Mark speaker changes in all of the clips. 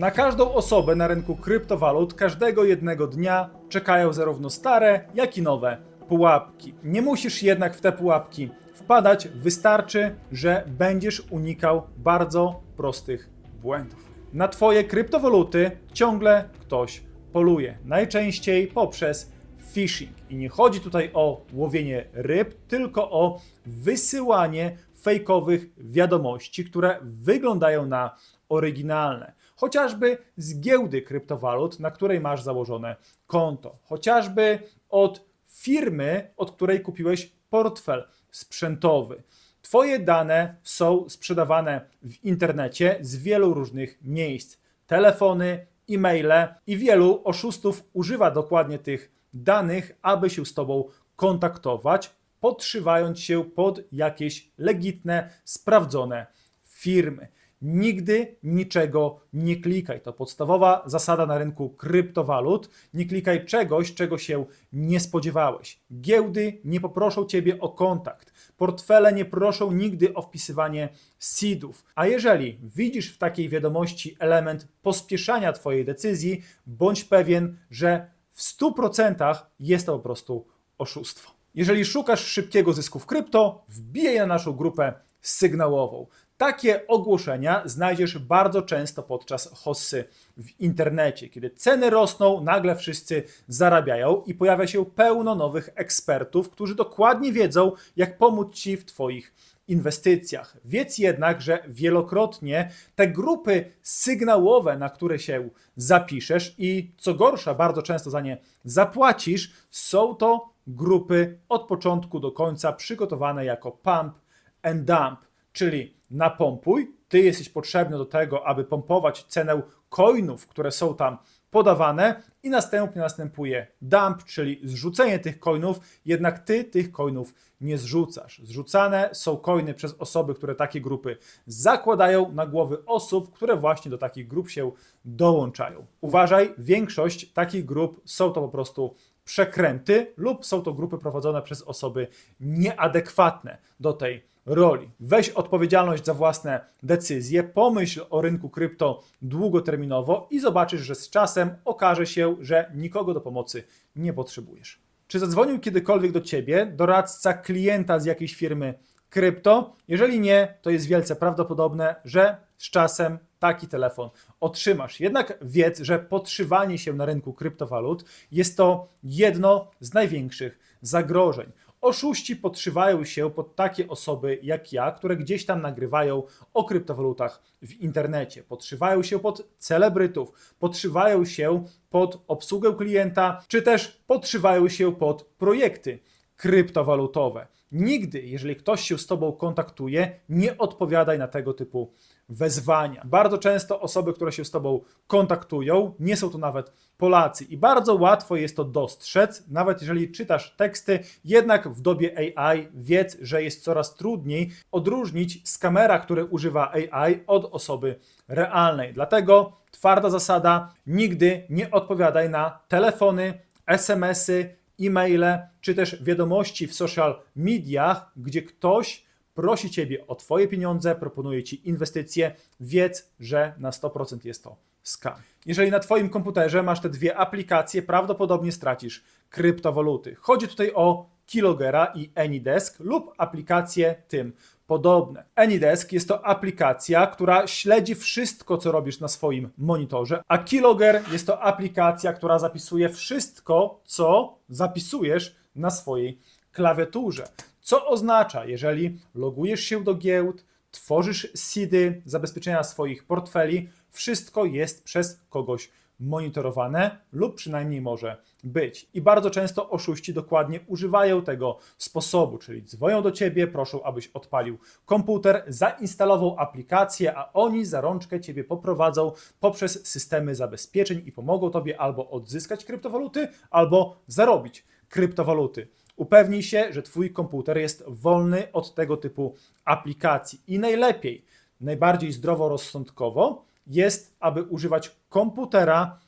Speaker 1: Na każdą osobę na rynku kryptowalut każdego jednego dnia czekają zarówno stare, jak i nowe pułapki. Nie musisz jednak w te pułapki wpadać, wystarczy, że będziesz unikał bardzo prostych błędów. Na Twoje kryptowaluty ciągle ktoś poluje, najczęściej poprzez phishing. I nie chodzi tutaj o łowienie ryb, tylko o wysyłanie fejkowych wiadomości, które wyglądają na oryginalne. Chociażby z giełdy kryptowalut, na której masz założone konto. Chociażby od firmy, od której kupiłeś portfel sprzętowy. Twoje dane są sprzedawane w internecie z wielu różnych miejsc. Telefony, e-maile i wielu oszustów używa dokładnie tych danych, aby się z Tobą kontaktować, podszywając się pod jakieś legitne, sprawdzone firmy. Nigdy niczego nie klikaj. To podstawowa zasada na rynku kryptowalut. Nie klikaj czegoś, czego się nie spodziewałeś. Giełdy nie poproszą ciebie o kontakt. Portfele nie proszą nigdy o wpisywanie seedów. A jeżeli widzisz w takiej wiadomości element pospieszania twojej decyzji, bądź pewien, że w 100% jest to po prostu oszustwo. Jeżeli szukasz szybkiego zysku w krypto, wbijaj na naszą grupę sygnałową. Takie ogłoszenia znajdziesz bardzo często podczas hossy w internecie. Kiedy ceny rosną, nagle wszyscy zarabiają i pojawia się pełno nowych ekspertów, którzy dokładnie wiedzą, jak pomóc Ci w Twoich inwestycjach. Wiedz jednak, że wielokrotnie te grupy sygnałowe, na które się zapiszesz i co gorsza, bardzo często za nie zapłacisz, są to grupy od początku do końca przygotowane jako pump and dump, czyli napompuj, ty jesteś potrzebny do tego, aby pompować cenę coinów, które są tam podawane i następnie następuje dump, czyli zrzucenie tych coinów, jednak ty tych coinów nie zrzucasz. Zrzucane są coiny przez osoby, które takie grupy zakładają na głowy osób, które właśnie do takich grup się dołączają. Uważaj, większość takich grup są to po prostu przekręty lub są to grupy prowadzone przez osoby nieadekwatne do tej roli. Weź odpowiedzialność za własne decyzje, pomyśl o rynku krypto długoterminowo i zobaczysz, że z czasem okaże się, że nikogo do pomocy nie potrzebujesz. Czy zadzwonił kiedykolwiek do ciebie doradca klienta z jakiejś firmy krypto? Jeżeli nie, to jest wielce prawdopodobne, że z czasem taki telefon otrzymasz. Jednak wiedz, że podszywanie się na rynku kryptowalut jest to jedno z największych zagrożeń. Oszuści podszywają się pod takie osoby jak ja, które gdzieś tam nagrywają o kryptowalutach w internecie. Podszywają się pod celebrytów, podszywają się pod obsługę klienta, czy też podszywają się pod projekty kryptowalutowe. Nigdy, jeżeli ktoś się z Tobą kontaktuje, nie odpowiadaj na tego typu wezwania. Bardzo często osoby, które się z Tobą kontaktują, nie są to nawet Polacy i bardzo łatwo jest to dostrzec, nawet jeżeli czytasz teksty, jednak w dobie AI wiedz, że jest coraz trudniej odróżnić skamera, który używa AI od osoby realnej. Dlatego twarda zasada, nigdy nie odpowiadaj na telefony, SMS-y, e-maile, czy też wiadomości w social mediach, gdzie ktoś prosi Ciebie o Twoje pieniądze, proponuje Ci inwestycje, wiedz, że na 100% jest to scam. Jeżeli na Twoim komputerze masz te dwie aplikacje, prawdopodobnie stracisz kryptowaluty. Chodzi tutaj o Kilogera i Anydesk lub aplikacje tym podobne. Anydesk jest to aplikacja, która śledzi wszystko, co robisz na swoim monitorze, a Kiloger jest to aplikacja, która zapisuje wszystko, co zapisujesz na swojej klawiaturze. Co oznacza, jeżeli logujesz się do giełd, tworzysz seedy, zabezpieczenia swoich portfeli, wszystko jest przez kogoś monitorowane lub przynajmniej może być. I bardzo często oszuści dokładnie używają tego sposobu, czyli dzwonią do ciebie, proszą, abyś odpalił komputer, zainstalował aplikację, a oni za rączkę ciebie poprowadzą poprzez systemy zabezpieczeń i pomogą tobie albo odzyskać kryptowaluty, albo zarobić kryptowaluty. Upewnij się, że Twój komputer jest wolny od tego typu aplikacji. I najlepiej, najbardziej zdroworozsądkowo jest, aby używać komputera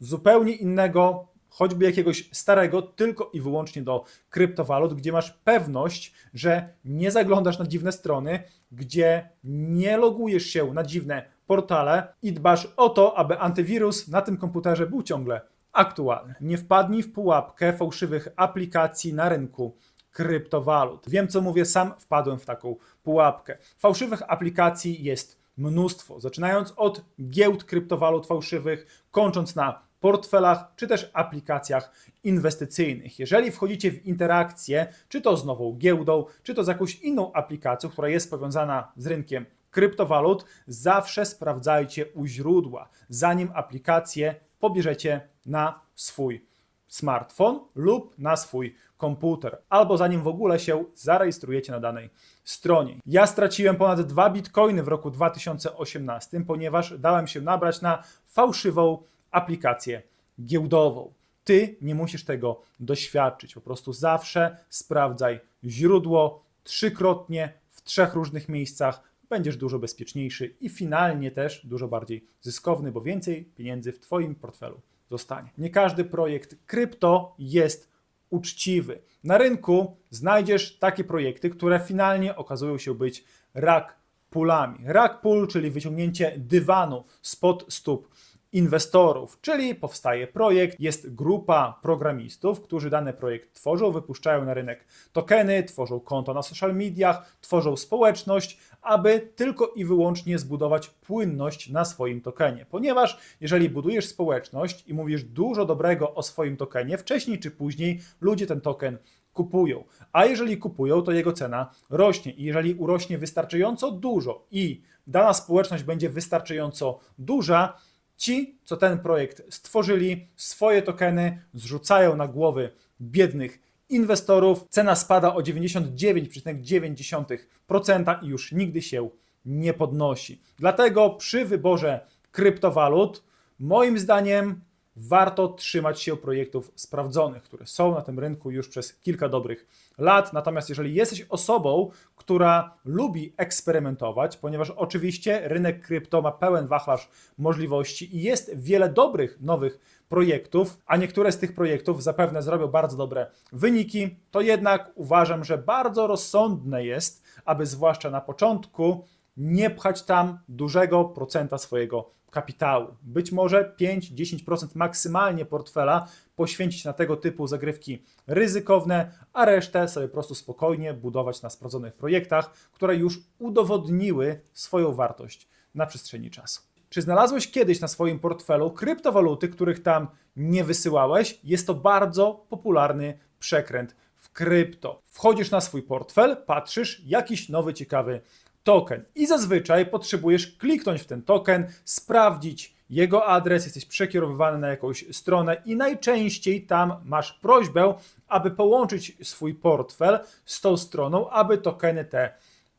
Speaker 1: zupełnie innego, choćby jakiegoś starego, tylko i wyłącznie do kryptowalut, gdzie masz pewność, że nie zaglądasz na dziwne strony, gdzie nie logujesz się na dziwne portale i dbasz o to, aby antywirus na tym komputerze był ciągle aktualny. Nie wpadnij w pułapkę fałszywych aplikacji na rynku kryptowalut. Wiem, co mówię, sam wpadłem w taką pułapkę. Fałszywych aplikacji jest mnóstwo, zaczynając od giełd kryptowalut fałszywych, kończąc na portfelach czy też aplikacjach inwestycyjnych. Jeżeli wchodzicie w interakcję, czy to z nową giełdą, czy to z jakąś inną aplikacją, która jest powiązana z rynkiem kryptowalut, zawsze sprawdzajcie u źródła, zanim aplikację pobierzecie na swój smartfon lub na swój komputer, albo zanim w ogóle się zarejestrujecie na danej stronie. Ja straciłem ponad 2 bitcoiny w roku 2018, ponieważ dałem się nabrać na fałszywą aplikację giełdową. Ty nie musisz tego doświadczyć. Po prostu zawsze sprawdzaj źródło trzykrotnie w trzech różnych miejscach. Będziesz dużo bezpieczniejszy i finalnie też dużo bardziej zyskowny, bo więcej pieniędzy w Twoim portfelu zostanie. Nie każdy projekt krypto jest uczciwy. Na rynku znajdziesz takie projekty, które finalnie okazują się być rak pulami. Rak pul, czyli wyciągnięcie dywanu spod stóp inwestorów, czyli powstaje projekt, jest grupa programistów, którzy dany projekt tworzą, wypuszczają na rynek tokeny, tworzą konto na social mediach, tworzą społeczność, aby tylko i wyłącznie zbudować płynność na swoim tokenie. Ponieważ jeżeli budujesz społeczność i mówisz dużo dobrego o swoim tokenie, wcześniej czy później ludzie ten token kupują. A jeżeli kupują, to jego cena rośnie. I jeżeli urośnie wystarczająco dużo i dana społeczność będzie wystarczająco duża, ci, co ten projekt stworzyli, swoje tokeny zrzucają na głowy biednych inwestorów. Cena spada o 99,9% i już nigdy się nie podnosi. Dlatego przy wyborze kryptowalut, moim zdaniem, warto trzymać się projektów sprawdzonych, które są na tym rynku już przez kilka dobrych lat. Natomiast jeżeli jesteś osobą, która lubi eksperymentować, ponieważ oczywiście rynek krypto ma pełen wachlarz możliwości i jest wiele dobrych nowych projektów, a niektóre z tych projektów zapewne zrobią bardzo dobre wyniki, to jednak uważam, że bardzo rozsądne jest, aby zwłaszcza na początku nie pchać tam dużego procenta swojego kapitału. Być może 5-10% maksymalnie portfela poświęcić na tego typu zagrywki ryzykowne, a resztę sobie po prostu spokojnie budować na sprawdzonych projektach, które już udowodniły swoją wartość na przestrzeni czasu. Czy znalazłeś kiedyś na swoim portfelu kryptowaluty, których tam nie wysyłałeś? Jest to bardzo popularny przekręt w krypto. Wchodzisz na swój portfel, patrzysz, jakiś nowy ciekawy token i zazwyczaj potrzebujesz kliknąć w ten token, sprawdzić jego adres, jesteś przekierowywany na jakąś stronę i najczęściej tam masz prośbę, aby połączyć swój portfel z tą stroną, aby tokeny te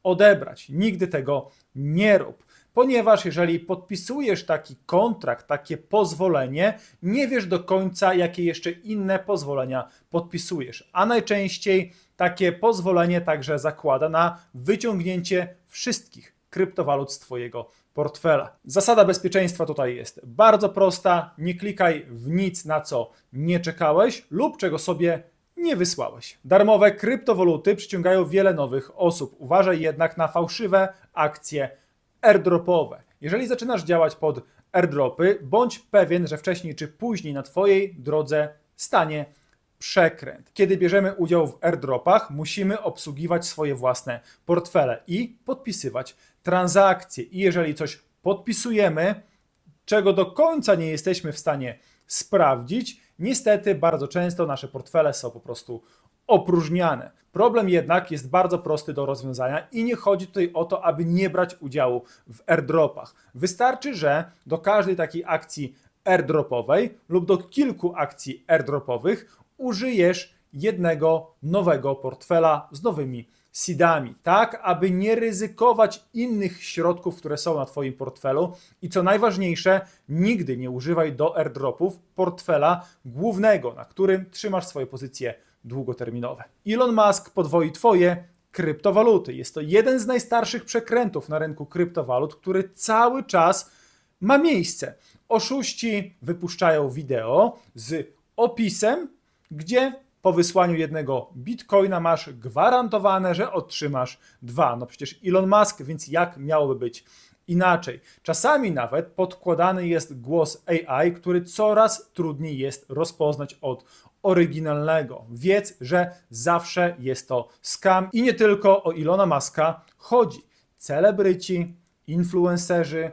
Speaker 1: odebrać. Nigdy tego nie rób. Ponieważ jeżeli podpisujesz taki kontrakt, takie pozwolenie, nie wiesz do końca, jakie jeszcze inne pozwolenia podpisujesz. A najczęściej takie pozwolenie także zakłada na wyciągnięcie wszystkich kryptowalut z Twojego portfela. Zasada bezpieczeństwa tutaj jest bardzo prosta. Nie klikaj w nic, na co nie czekałeś lub czego sobie nie wysłałeś. Darmowe kryptowaluty przyciągają wiele nowych osób. Uważaj jednak na fałszywe akcje airdropowe. Jeżeli zaczynasz działać pod airdropy, bądź pewien, że wcześniej czy później na Twojej drodze stanie przekręt. Kiedy bierzemy udział w airdropach, musimy obsługiwać swoje własne portfele i podpisywać transakcje. I jeżeli coś podpisujemy, czego do końca nie jesteśmy w stanie sprawdzić, niestety bardzo często nasze portfele są po prostu opróżniane. Problem jednak jest bardzo prosty do rozwiązania i nie chodzi tutaj o to, aby nie brać udziału w airdropach. Wystarczy, że do każdej takiej akcji airdropowej lub do kilku akcji airdropowych użyjesz jednego nowego portfela z nowymi seedami, tak aby nie ryzykować innych środków, które są na Twoim portfelu i co najważniejsze, nigdy nie używaj do airdropów portfela głównego, na którym trzymasz swoje pozycje długoterminowe. Elon Musk podwoi Twoje kryptowaluty. Jest to jeden z najstarszych przekrętów na rynku kryptowalut, który cały czas ma miejsce. Oszuści wypuszczają wideo z opisem, gdzie po wysłaniu jednego bitcoina masz gwarantowane, że otrzymasz dwa. No przecież Elon Musk, więc jak miałoby być inaczej. Czasami nawet podkładany jest głos AI, który coraz trudniej jest rozpoznać od oryginalnego. Wiedz, że zawsze jest to scam i nie tylko o Ilona Maska chodzi. Celebryci, influencerzy,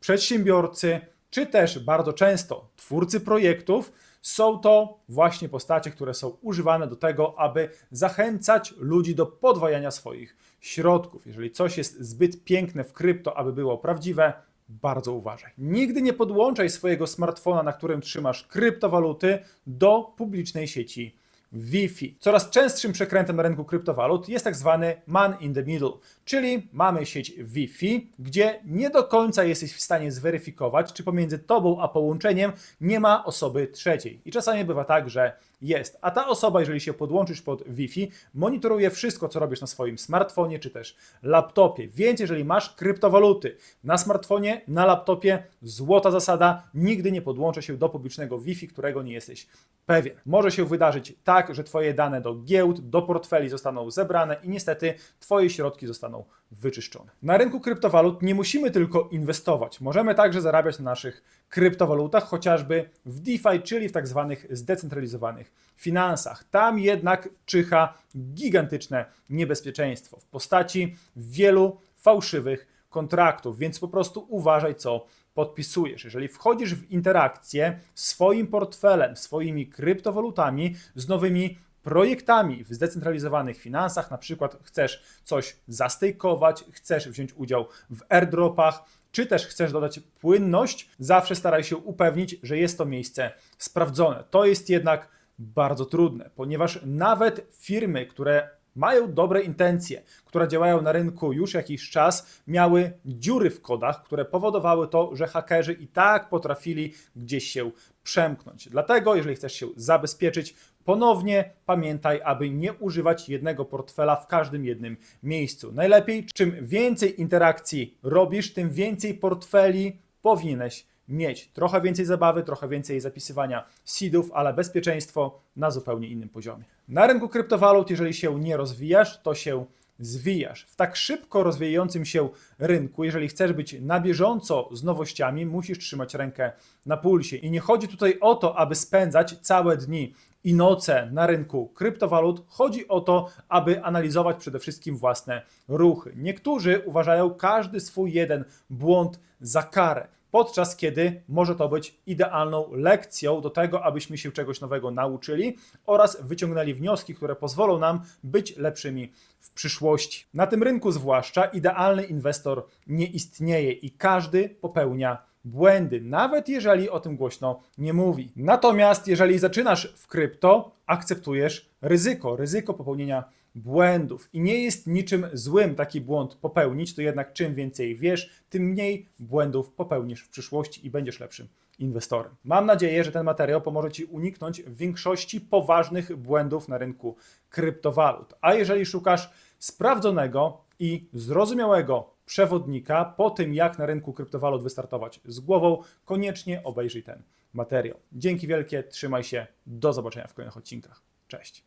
Speaker 1: przedsiębiorcy, czy też bardzo często twórcy projektów, są to właśnie postacie, które są używane do tego, aby zachęcać ludzi do podwajania swoich środków. Jeżeli coś jest zbyt piękne w krypto, aby było prawdziwe, bardzo uważaj. Nigdy nie podłączaj swojego smartfona, na którym trzymasz kryptowaluty, do publicznej sieci Wi-Fi. Coraz częstszym przekrętem na rynku kryptowalut jest tak zwany man in the middle, czyli mamy sieć Wi-Fi, gdzie nie do końca jesteś w stanie zweryfikować, czy pomiędzy tobą a połączeniem nie ma osoby trzeciej. I czasami bywa tak, że jest. A ta osoba, jeżeli się podłączysz pod Wi-Fi, monitoruje wszystko, co robisz na swoim smartfonie czy też laptopie. Więc jeżeli masz kryptowaluty na smartfonie, na laptopie, złota zasada, nigdy nie podłączę się do publicznego Wi-Fi, którego nie jesteś pewien. Może się wydarzyć tak, że Twoje dane do giełd, do portfeli zostaną zebrane i niestety Twoje środki zostaną wyczyszczone. Na rynku kryptowalut nie musimy tylko inwestować. Możemy także zarabiać na naszych kryptowalutach, chociażby w DeFi, czyli w tak zwanych zdecentralizowanych finansach. Tam jednak czyha gigantyczne niebezpieczeństwo w postaci wielu fałszywych kontraktów, więc po prostu uważaj, co podpisujesz. Jeżeli wchodzisz w interakcję swoim portfelem, swoimi kryptowalutami z nowymi projektami w zdecentralizowanych finansach, na przykład chcesz coś zastejkować, chcesz wziąć udział w airdropach, czy też chcesz dodać płynność, zawsze staraj się upewnić, że jest to miejsce sprawdzone. To jest jednak bardzo trudne, ponieważ nawet firmy, które mają dobre intencje, które działają na rynku już jakiś czas, miały dziury w kodach, które powodowały to, że hakerzy i tak potrafili gdzieś się przemknąć. Dlatego, jeżeli chcesz się zabezpieczyć, ponownie pamiętaj, aby nie używać jednego portfela w każdym jednym miejscu. Najlepiej, czym więcej interakcji robisz, tym więcej portfeli powinieneś mieć. Trochę więcej zabawy, trochę więcej zapisywania seedów, ale bezpieczeństwo na zupełnie innym poziomie. Na rynku kryptowalut, jeżeli się nie rozwijasz, to się zwijasz. W tak szybko rozwijającym się rynku, jeżeli chcesz być na bieżąco z nowościami, musisz trzymać rękę na pulsie. I nie chodzi tutaj o to, aby spędzać całe dni i noce na rynku kryptowalut. Chodzi o to, aby analizować przede wszystkim własne ruchy. Niektórzy uważają każdy swój jeden błąd za karę podczas kiedy może to być idealną lekcją do tego, abyśmy się czegoś nowego nauczyli oraz wyciągnęli wnioski, które pozwolą nam być lepszymi w przyszłości. Na tym rynku zwłaszcza idealny inwestor nie istnieje i każdy popełnia błędy, nawet jeżeli o tym głośno nie mówi. Natomiast jeżeli zaczynasz w krypto, akceptujesz ryzyko, ryzyko popełnienia błędów. I nie jest niczym złym taki błąd popełnić, to jednak czym więcej wiesz, tym mniej błędów popełnisz w przyszłości i będziesz lepszym inwestorem. Mam nadzieję, że ten materiał pomoże Ci uniknąć większości poważnych błędów na rynku kryptowalut. A jeżeli szukasz sprawdzonego i zrozumiałego przewodnika po tym, jak na rynku kryptowalut wystartować z głową, koniecznie obejrzyj ten materiał. Dzięki wielkie, trzymaj się, do zobaczenia w kolejnych odcinkach. Cześć.